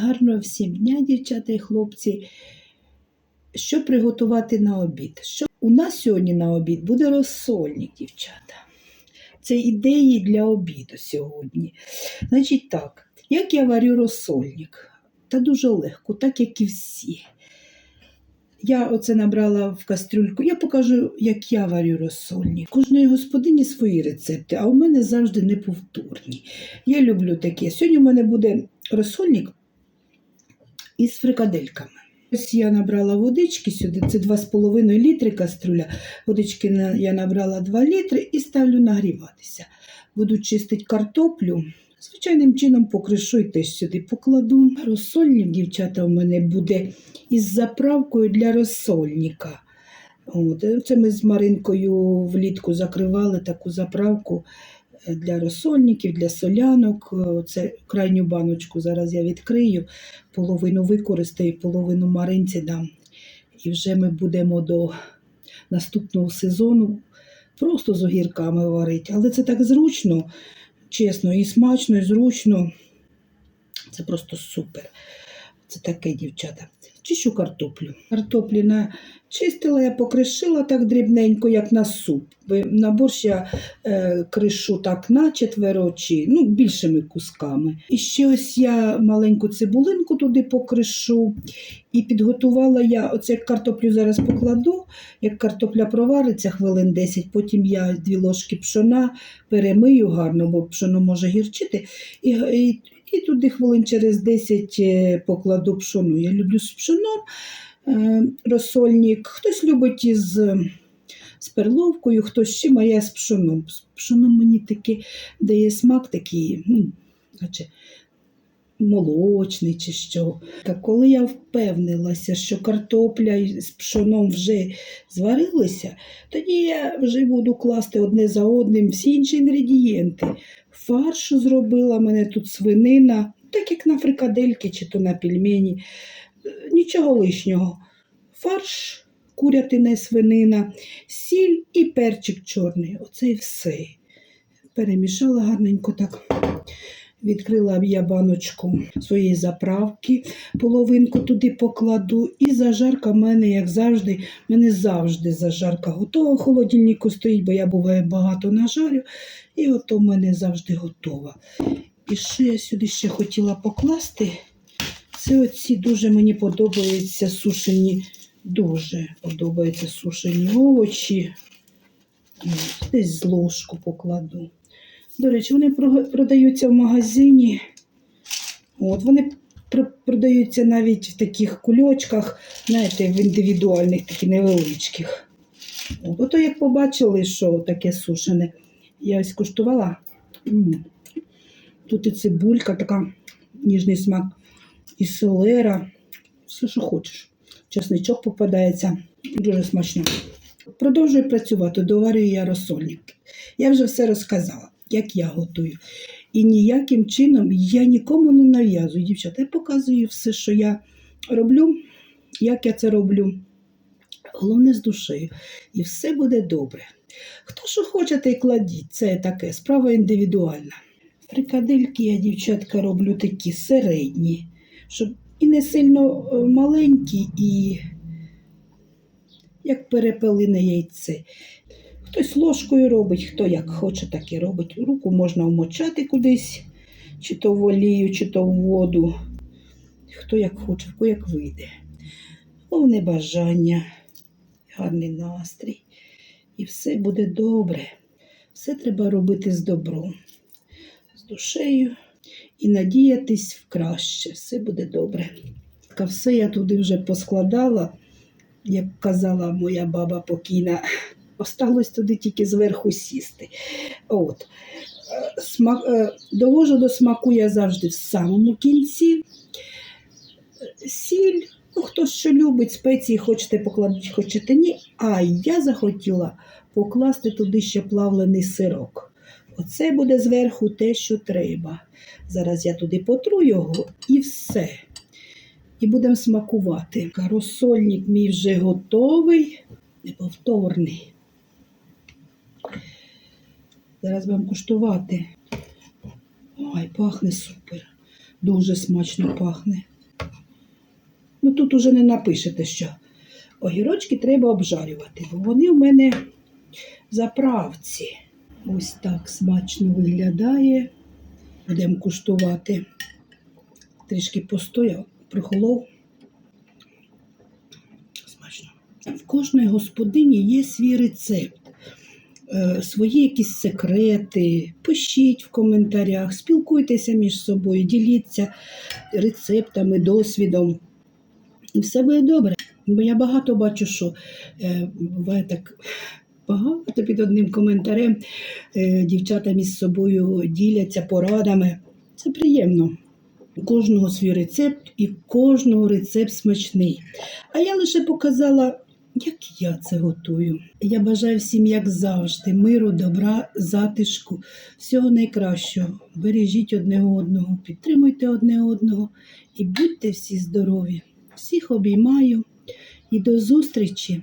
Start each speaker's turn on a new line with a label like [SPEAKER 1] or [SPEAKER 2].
[SPEAKER 1] Гарного всім дня, дівчата і хлопці. Що приготувати на обід? Що... У нас сьогодні на обід буде розсольник, дівчата. Це ідеї для обіду сьогодні. Значить так, як я варю розсольник? Та дуже легко, так як і всі. Я оце набрала в кастрюльку. Я покажу, як я варю розсольник. Кожної господині свої рецепти, а у мене завжди неповторні. Я люблю таке. Сьогодні у мене буде розсольник із фрикадельками. Ось я набрала водички сюди, це 2,5 літри каструля. Водички я набрала 2 літри і ставлю нагріватися. Буду чистити картоплю. Звичайним чином покришу і теж сюди покладу. Розсольник, дівчата, у мене буде із заправкою для розсольника. От, це ми з Маринкою влітку закривали таку заправку для розсольників, для солянок. Е, Це крайню баночку зараз я відкрию, половину використаю, половину Маринці дам. І вже ми будемо до наступного сезону просто з огірками варити. Але це так зручно, чесно, і смачно, і зручно. Це просто супер. Це таке, дівчата. Чищу картоплю. Картоплі начистила, я покришила так дрібненько, як на суп. На борщ я е, кришу так на четверо чи ну, більшими кусками. І ще ось я маленьку цибулинку туди покришу. І підготувала я оце як картоплю зараз покладу. Як картопля провариться хвилин 10, потім я дві ложки пшона перемию гарно, бо пшоно може гірчити. І, і, і туди хвилин через 10 е, покладу пшону. Я люблю з пшоном е, розсольник. Хтось любить із, з перловкою, хтось ще чим, а я з пшоном. З пшоном мені таки дає смак такий, ну, молочний чи що. Та коли я впевнилася, що картопля із пшоном вже зварилися, тоді я вже буду класти одне за одним всі інші інгредієнти. Фаршу зробила мене тут свинина, так як на фрикадельки чи то на пельмені. Нічого лишнього. Фарш, курятина і свинина, сіль і перчик чорний. Оце і все. Перемішала гарненько так. Відкрила я баночку своєї заправки, половинку туди покладу. І зажарка в мене, як завжди, в мене завжди зажарка готова. В холодильнику стоїть, бо я буває багато нажарю. І ото в мене завжди готова. І що я сюди ще хотіла покласти? Це оці дуже мені подобаються сушені, дуже подобаються сушені овочі. Десь з ложку покладу. До речі, вони продаються в магазині. От, вони продаються навіть в таких кульочках, знаєте, в індивідуальних, таких невеличких. От, ото як побачили, що таке сушене, я ось куштувала. Тут і цибулька, така ніжний смак, і селера, все, що хочеш. Чесничок попадається, дуже смачно. Продовжую працювати, доварюю я розсольник. Я вже все розказала, як я готую. І ніяким чином я нікому не нав'язую, дівчата. Я показую все, що я роблю, як я це роблю. Головне з душею. І все буде добре. Хто що хоче, те й кладіть. Це таке справа індивідуальна. Фрикадельки я, дівчатка, роблю такі середні, щоб і не сильно е, маленькі, і як перепелине яйце. Хтось ложкою робить, хто як хоче, так і робить. Руку можна вмочати кудись, чи то в олію, чи то в воду. Хто як хоче, хто як вийде. Головне бажання, гарний настрій. І все буде добре. Все треба робити з добром, з душею і надіятись в краще. Все буде добре. Та Все я туди вже поскладала, як казала моя баба покійна. Осталось туди тільки зверху сісти. От. Смак, е, довожу до смаку я завжди в самому кінці. Сіль, ну хто що любить, спеції хочете покладуть, хочете ні. А я захотіла покласти туди ще плавлений сирок. Оце буде зверху те, що треба. Зараз я туди потру його і все. І будемо смакувати. Розсольник мій вже готовий, неповторний. Зараз будемо куштувати. Ой, пахне супер. Дуже смачно пахне. Ну тут уже не напишете, що огірочки треба обжарювати, бо вони в мене заправці. Ось так смачно виглядає. Будемо куштувати. Трішки постояв, прихолов. Смачно. В кожної господині є свій рецепт, свої якісь секрети. Пишіть в коментарях, спілкуйтеся між собою, діліться рецептами, досвідом. І все буде добре. Бо я багато бачу, що е, буває так багато під одним коментарем е, дівчата між собою діляться порадами. Це приємно. Кожного свій рецепт і кожного рецепт смачний. А я лише показала, як я це готую. Я бажаю всім, як завжди, миру, добра, затишку, всього найкращого. Бережіть одне одного, підтримуйте одне одного і будьте всі здорові. Всіх обіймаю і до зустрічі!